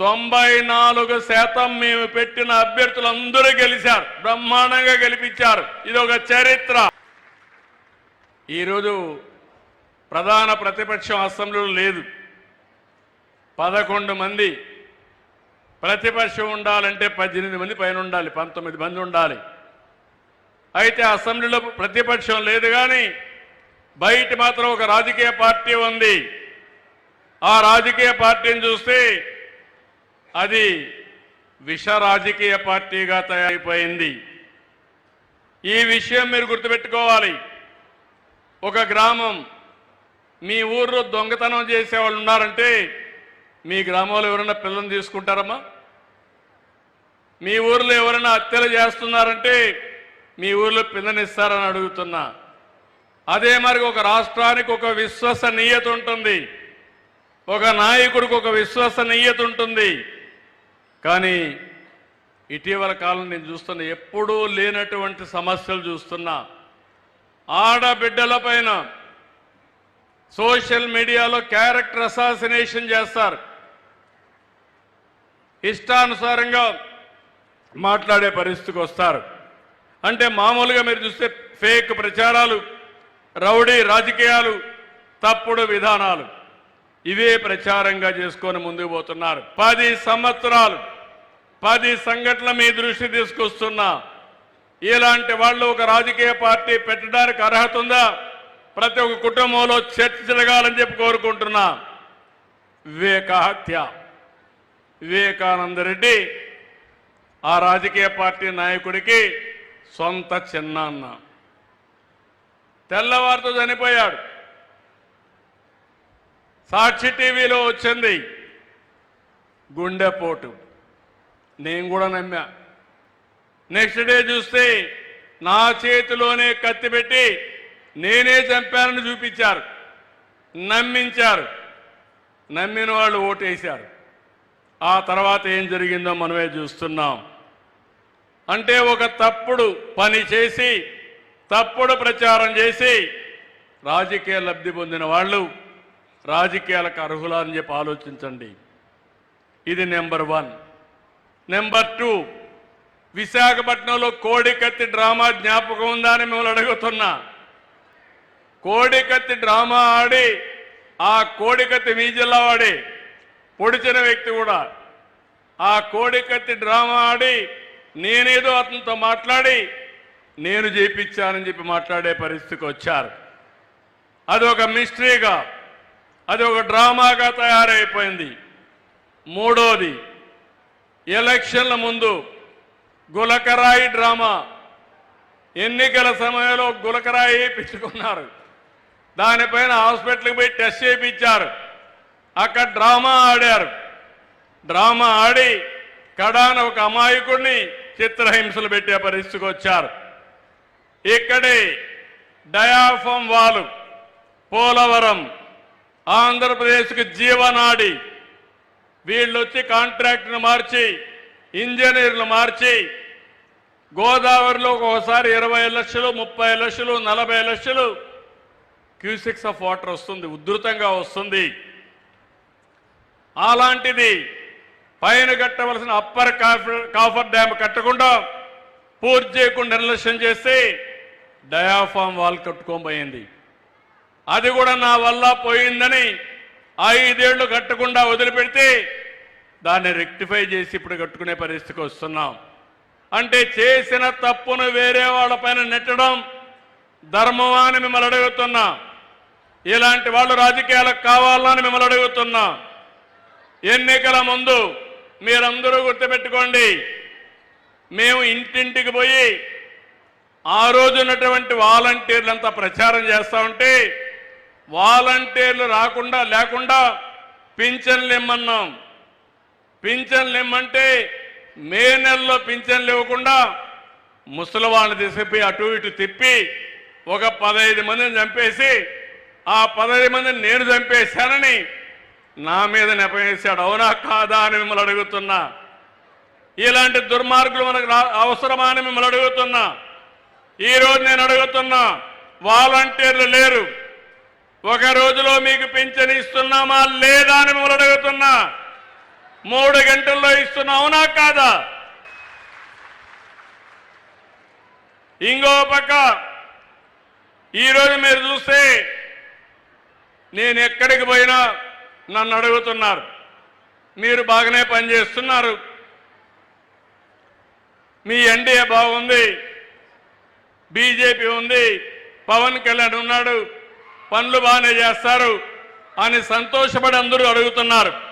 తొంభై నాలుగు శాతం మేము పెట్టిన అభ్యర్థులు అందరూ గెలిచారు. బ్రహ్మాండంగా గెలిపించారు. ఇది ఒక చరిత్ర. ఈరోజు ప్రధాన ప్రతిపక్షం అసెంబ్లీలో లేదు. పదకొండు మంది ప్రతిపక్షం ఉండాలంటే పద్దెనిమిది మంది పైన ఉండాలి పంతొమ్మిది మంది ఉండాలి. అయితే అసెంబ్లీలో ప్రతిపక్షం లేదు కానీ బయట మాత్రం ఒక రాజకీయ పార్టీ ఉంది. ఆ రాజకీయ పార్టీని చూస్తే అది విష రాజకీయ పార్టీగా తయారైపోయింది. ఈ విషయం మీరు గుర్తుపెట్టుకోవాలి. ఒక గ్రామం మీ ఊర్లో దొంగతనం చేసేవాళ్ళు ఉన్నారంటే మీ గ్రామంలో ఎవరైనా పిల్లల్ని తీసుకుంటారమ్మా? మీ ఊర్లో ఎవరైనా హత్యలు చేస్తున్నారంటే మీ ఊర్లో పిల్లనిస్తారని అడుగుతున్నా. అదే మరి ఒక రాష్ట్రానికి ఒక విశ్వసనీయత ఉంటుంది. ఒక నాయకుడికి ఒక విశ్వసనీయత ఉంటుంది. కానీ ఇటీవల కాలం నేను చూస్తున్న ఎప్పుడూ లేనటువంటి సమస్యలు చూస్తున్నా. ఆడబిడ్డల పైన సోషల్ మీడియాలో క్యారెక్టర్ అసాసినేషన్ చేస్తారు. ఇష్టానుసారంగా మాట్లాడే పరిస్థితికి వస్తారు. అంటే మామూలుగా మీరు చూస్తే ఫేక్ ప్రచారాలు రౌడీ రాజకీయాలు తప్పుడు విధానాలు. ఇవే ప్రచారంగా చేసుకొని ముందుకు పోతున్నారు. పది సంవత్సరాలు పది సంఘటనల మీ దృష్టి తీసుకొస్తున్నా. ఇలాంటి వాళ్ళు ఒక రాజకీయ పార్టీ పెట్టడానికి అర్హత ఉందా? ప్రతి ఒక్క కుటుంబంలో చర్చ జరగాలని చెప్పి కోరుకుంటున్నా. వివేకహత్య. వివేకానంద రెడ్డి ఆ రాజకీయ పార్టీ నాయకుడికి సొంత చిన్నాన్న. తెల్లవారితో చనిపోయాడు. సాక్షి టీవీలో వచ్చింది గుండెపోటు. నేను కూడా నమ్మా నెక్స్ట్ డే చూస్తే నా చేతిలోనే కత్తి పెట్టి నేనే చంపానని చూపించారు. నమ్మించారు. నమ్మిన వాళ్ళు ఓటేశారు. ఆ తర్వాత ఏం జరిగిందో మనమే చూస్తున్నాం. అంటే ఒక తప్పుడు పని చేసి తప్పుడు ప్రచారం చేసి రాజకీయ లబ్ధి పొందిన వాళ్ళు రాజకీయాలకు అర్హులా అని చెప్పి ఆలోచించండి. ఇది నెంబర్ వన్. నెంబర్ టూ విశాఖపట్నంలో కోడికత్తి డ్రామా జ్ఞాపకం ఉందా అని మిమ్మల్ని అడుగుతున్నా. కోడికత్తి డ్రామా ఆడి ఆ కోడికత్తి మీ జిల్లా వాడి పొడిచిన వ్యక్తి కూడా. ఆ కోడికత్తి డ్రామా ఆడి నేనేదో అతనితో మాట్లాడి నేను చేయించానని చెప్పి మాట్లాడే పరిస్థితికి వచ్చారు. అది ఒక మిస్టరీగా అది ఒక డ్రామాగా తయారైపోయింది. మూడోది ఎలక్షన్ల ముందు గులకరాయి డ్రామా ఎన్నికల సమయంలో గులకరాయి వేయించుకున్నారు దానిపైన హాస్పిటల్కి పోయి టెస్ట్ చేయించారు. అక్కడ డ్రామా ఆడారు. డ్రామా ఆడి కడాన ఒక అమాయకుడిని చిత్రహింసలు పెట్టే పరిస్థితికి వచ్చారు. ఇక్కడే డయాఫం వాలు పోలవరం ఆంధ్రప్రదేశ్కు జీవనాడి వీళ్ళు వచ్చి కాంట్రాక్ట్ను మార్చి ఇంజనీర్లు మార్చి గోదావరిలో ఒక్కోసారి ఇరవై లక్షలు ముప్పై లక్షలు నలభై లక్షలు క్యూసిక్స్ ఆఫ్ వాటర్ వస్తుంది ఉధృతంగా వస్తుంది. అలాంటిది పైన కట్టవలసిన అప్పర్ కాఫర్ కాఫర్ డ్యామ్ కట్టకుండా పూర్తి చేయకుండా నిర్లక్ష్యం చేస్తే డయాఫామ్ వాల్ కట్టుకోబోయింది. అది కూడా నా వల్ల పోయిందని ఐదేళ్ళు కట్టకుండా వదిలిపెడితే దాన్ని రెక్టిఫై చేసి ఇప్పుడు కట్టుకునే పరిస్థితికి వస్తున్నాం. అంటే చేసిన తప్పును వేరే వాళ్ళపైన నెట్టడం ధర్మమా అని మిమ్మల్ని అడుగుతున్నా. ఇలాంటి వాళ్ళు రాజకీయాలకు కావాలా అని మిమ్మల్ని అడుగుతున్నా. ఎన్నికల ముందు మీరందరూ గుర్తుపెట్టుకోండి. మేము ఇంటింటికి పోయి ఆ రోజు ఉన్నటువంటి వాలంటీర్లంతా ప్రచారం చేస్తూ ఉంటే వాలంటీర్లు రాకుండా లేకుండా పింఛన్లు ఇమ్మన్నాం. పింఛన్లు ఇమ్మంటే మే నెలలో పింఛన్లు ఇవ్వకుండా ముసలివాళ్ళని తీసుకుపోయి అటు ఇటు తిప్పి ఒక పదహైదు మందిని చంపేసి ఆ పదహైదు మందిని నేను చంపేశానని నా మీద నెపేశాడు అవునా కాదా అని మిమ్మల్ని అడుగుతున్నా. ఇలాంటి దుర్మార్గులు మనకు అవసరమా అని మిమ్మల్ని అడుగుతున్నా. ఈ రోజు నేను అడుగుతున్నా వాలంటీర్లు లేరు. ఒక రోజులో మీకు పింఛన్ ఇస్తున్నామా లేదా అని మిమ్మల్ని అడుగుతున్నా. మూడు గంటల్లో ఇస్తున్నా అవునా కాదా? ఇంకో పక్క ఈరోజు మీరు చూస్తే నేను ఎక్కడికి పోయినా నన్ను అడుగుతున్నారు. మీరు బాగానే పనిచేస్తున్నారు. మీ ఎన్డీఏ బాగుంది బీజేపీ ఉంది పవన్ కళ్యాణ్ ఉన్నాడు పనులు బాగానే చేస్తారు అని సంతోషపడి అందరూ అడుగుతున్నారు.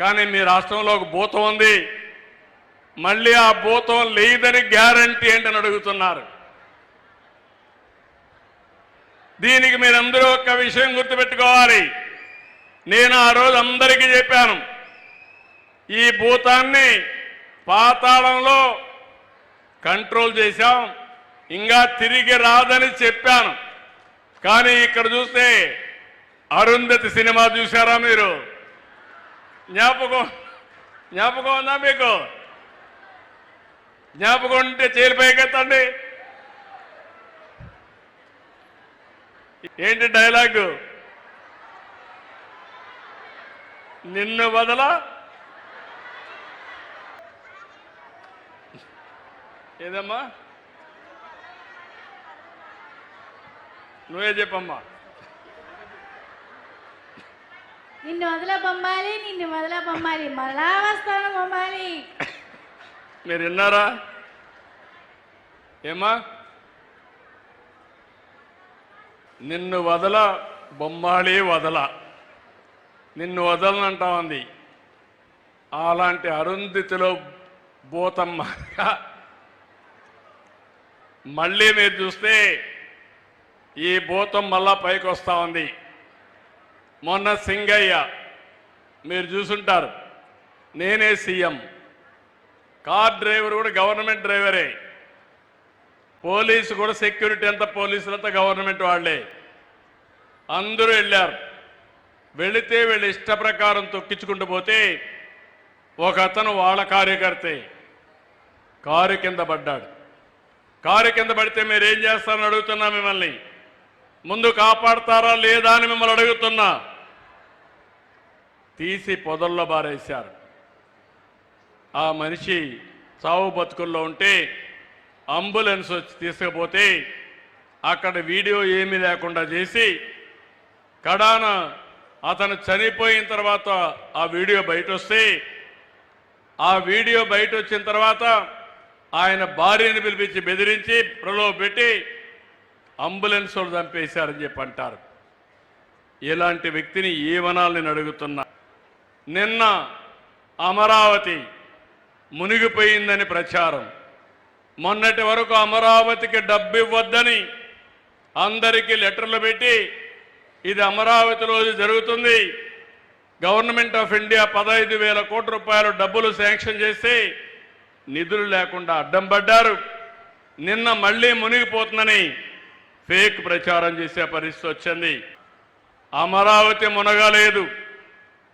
కానీ మీ రాష్ట్రంలో ఒక భూతం ఉంది. మళ్ళీ ఆ భూతం లేదని గ్యారంటీ ఏంటని అడుగుతున్నారు. దీనికి మీరందరూ ఒక విషయం గుర్తుపెట్టుకోవాలి. నేను ఆ రోజు అందరికీ చెప్పాను. ఈ భూతాన్ని పాతాళంలో కంట్రోల్ చేశాం. ఇంకా తిరిగి రాదని చెప్పాను. కానీ ఇక్కడ చూస్తే అరుంధతి సినిమా చూసారా మీరు? జ్ఞాపకం జ్ఞాపకం ఉందా మీకు? జ్ఞాపకం ఉంటే చేరి పైకెత్తండి. ఏంటి డైలాగు? నిన్ను బదల ఏదమ్మా? నువ్వే చెప్పమ్మా. నిన్ను వదల బొమ్మాలి నిన్ను వదల బొమ్మాలి మళ్ళా వస్తాను బొమ్మాలి. మీరు విన్నారా? ఏమా? నిన్ను వదల బొమ్మాలి వదల. నిన్ను వదలనంటా ఉంది అలాంటి అరుంధితిలో భూతమ్మ మళ్ళీ మీరు చూస్తే ఈ భూతం మళ్ళా పైకి వస్తూ ఉంది. మొన్న సింగయ్య మీరు చూసుంటారు. నేనే సీఎం. కార్ డ్రైవర్ కూడా గవర్నమెంట్ డ్రైవరే. పోలీసు కూడా సెక్యూరిటీ అంతా పోలీసులంతా గవర్నమెంట్ వాళ్ళే. అందరూ వెళ్ళారు. వెళితే వీళ్ళ ఇష్ట ప్రకారం తొక్కించుకుంటూ పోతే ఒక అతను వాళ్ళ కార్యకర్తే కారు కింద పడ్డాడు. కారు కింద పడితే మీరేం చేస్తారని అడుగుతున్నా మిమ్మల్ని. ముందు కాపాడతారా లేదా అని మిమ్మల్ని అడుగుతున్నా. తీసి పొదల్లో బారేశారు. ఆ మనిషి చావు బతుకుల్లో ఉంటే అంబులెన్స్ వచ్చి తీసుకుపోతే అక్కడ వీడియో ఏమీ లేకుండా చేసి కడాన అతను చనిపోయిన తర్వాత ఆ వీడియో బయట వస్తే ఆ వీడియో బయట వచ్చిన తర్వాత ఆయన భార్యను పిలిపించి బెదిరించి ప్రలోభ పెట్టి అంబులెన్స్ వాళ్ళు చంపేశారని చెప్పి అంటారు. ఇలాంటి వ్యక్తిని ఏమనాలని అడుగుతున్నా? నిన్న అమరావతి మునిగిపోయిందని ప్రచారం. మొన్నటి వరకు అమరావతికి డబ్బు ఇవ్వద్దని అందరికీ లెటర్లు పెట్టి ఇది అమరావతిలో జరుగుతుంది. గవర్నమెంట్ ఆఫ్ ఇండియా పదహైదు వేల కోట్ల రూపాయలు డబ్బులు శాంక్షన్ చేసి నిధులు లేకుండా అడ్డం పడ్డారు. నిన్న మళ్ళీ మునిగిపోతుందని ఫేక్ ప్రచారం చేసే పరిస్థితి వచ్చింది. అమరావతి మునగలేదు.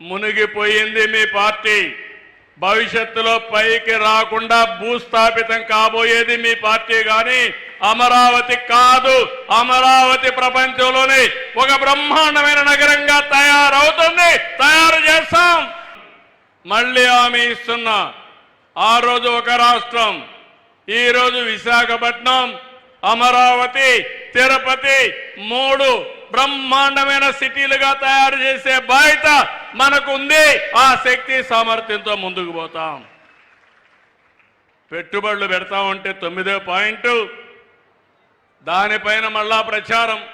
మునిగిపోయింది మీ పార్టీ. భవిష్యత్తులో పైకి రాకుండా భూస్థాపితం కాబోయేది మీ పార్టీ కానీ అమరావతి కాదు. అమరావతి ప్రపంచంలోనే ఒక బ్రహ్మాండమైన నగరంగా తయారవుతుంది. తయారు చేస్తాం. మళ్ళీ ఆమె ఇస్తున్నా. ఆ రోజు ఒక రాష్ట్రం ఈరోజు విశాఖపట్నం అమరావతి తిరుపతి మూడు బ్రహ్మాండమైన సిటీలుగా తయారు చేసే బాధ్యత మనకు ఉంది ఆ శక్తి సామర్థ్యంతో ముందుకు పోతాం. పెట్టుబడులు పెడతా ఉంటే తొమ్మిదో పాయింట్. దానిపైన మళ్ళా ప్రచారం.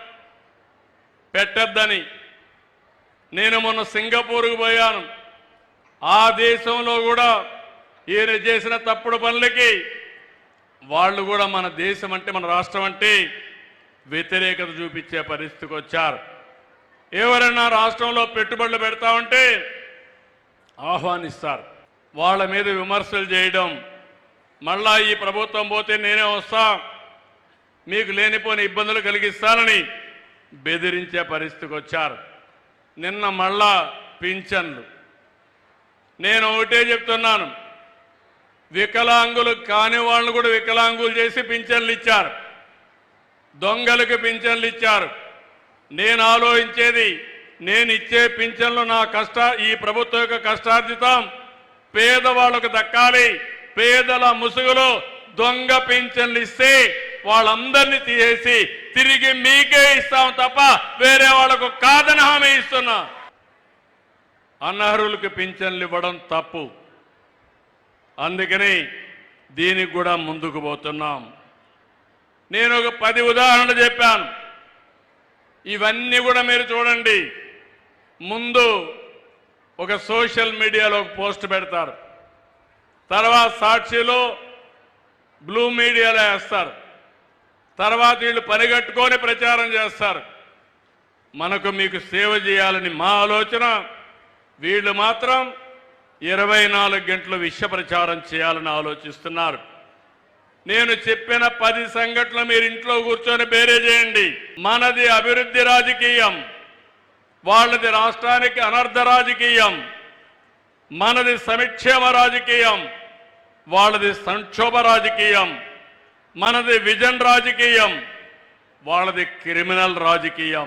పెట్టద్దని. నేను మొన్న సింగపూర్కు పోయాను. ఆ దేశంలో కూడా ఈయన చేసిన తప్పుడు పనులకి వాళ్ళు కూడా మన దేశం అంటే మన రాష్ట్రం అంటే వ్యతిరేకత చూపించే పరిస్థితికి వచ్చారు. ఎవరైనా రాష్ట్రంలో పెట్టుబడులు పెడతా ఉంటే ఆహ్వానిస్తారు. వాళ్ళ మీద విమర్శలు చేయడం. మళ్ళా ఈ ప్రభుత్వం పోతే నేనే వస్తా. మీకు లేనిపోని ఇబ్బందులు కలిగిస్తానని బెదిరించే పరిస్థితికి వచ్చారు. నిన్న మళ్ళా పింఛన్లు. నేను ఒకటే చెప్తున్నాను. వికలాంగులు కాని వాళ్ళను కూడా వికలాంగులు చేసి పింఛన్లు ఇచ్చారు. దొంగలకు పింఛన్లు ఇచ్చారు. నేను ఆలోచించేది నేను ఇచ్చే పింఛన్లు నా కష్ట ఈ ప్రభుత్వం యొక్క కష్టార్జితం. పేదవాళ్ళకు దక్కాలి. పేదల ముసుగులో దొంగ పింఛన్లు ఇస్తే వాళ్ళందరినీ తీసేసి తిరిగి మీకే ఇస్తాం తప్ప వేరే వాళ్ళకు కాదని హామీ ఇస్తున్నా. అనర్హులకు పింఛన్లు ఇవ్వడం తప్పు. అందుకని దీనికి కూడా ముందుకు పోతున్నాం. నేను ఒక పది ఉదాహరణలు చెప్పాను. ఇవన్నీ కూడా మీరు చూడండి. ముందు ఒక సోషల్ మీడియాలో ఒక పోస్ట్ పెడతారు. తర్వాత సాక్షిలో బ్లూ మీడియాలో వేస్తారు. తర్వాత వీళ్ళు పనిగట్టుకొని ప్రచారం చేస్తారు. మనకు మీకు సేవ చేయాలని మా ఆలోచన. వీళ్ళు మాత్రం ఇరవై నాలుగు గంటలు విష ప్రచారం చేయాలని ఆలోచిస్తున్నారు. నేను చెప్పిన పది సంఘటనలు మీరు ఇంట్లో కూర్చొని బేరే చేయండి. మనది అభివృద్ధి రాజకీయం. వాళ్ళది రాష్ట్రానికి అనర్థ రాజకీయం. మనది సమిక్షేమ రాజకీయం. వాళ్ళది సంక్షోభ రాజకీయం. మనది విజన్ రాజకీయం. వాళ్ళది క్రిమినల్ రాజకీయం.